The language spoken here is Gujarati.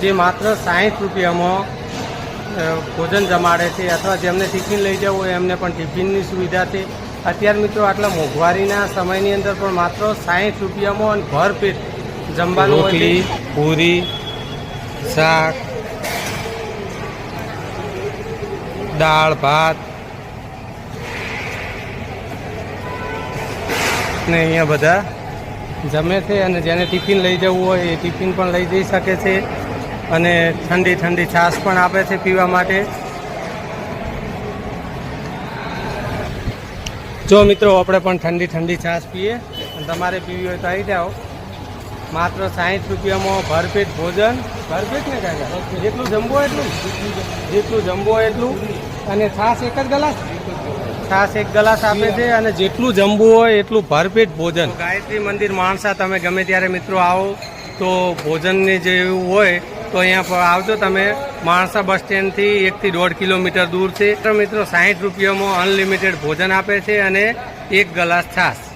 જે માત્ર સાહીઠ રૂપિયામાં ભોજન જમાડે છે અથવા જેમને ટિફિન લઈ જવું હોય એમને પણ ટિફિનની સુવિધા છે. અત્યારે મિત્રો આટલા મોંઘવારીના સમયની અંદર પણ માત્ર સાહીઠ રૂપિયામાં અને ભરપેટ જમવાનું રોટલી, પૂરી, શાક, દાળ, ભાત ને અહીંયા બધા જમે છે અને જેને ટિફિન લઈ જવું હોય એ ટિફિન પણ લઈ જઈ શકે છે. અને ઠંડી ઠંડી છાશ પણ આપે છે પીવા માટે. જો મિત્રો આપણે પણ ઠંડી ઠંડી છાશ પીએ અને તમારે પીવી હોય તો આવી જાઓ. માત્ર સાહીઠ રૂપિયામાં ભરપેટ ભોજન. ભરપેટ ને કાકા જેટલું જમવું હોય એટલું. જેટલું જમવું હોય એટલું. અને છાશ એક જ ગલાસ? છાશ એક ગલાસ આપે છે અને જેટલું જમવું હોય એટલું ભરપેટ ભોજન. ગાયત્રી મંદિર માણસા તમે ગમે ત્યારે મિત્રો આવો તો ભોજનની જે એવું હોય તો અહીંયા આવજો તમે. માણસા બસ સ્ટેન્ડથી એકથી દોઢ કિલોમીટર દૂર છે. મિત્રો, સાહીઠ રૂપિયામાં અનલિમિટેડ ભોજન આપે છે અને એક ગ્લાસ છાશ.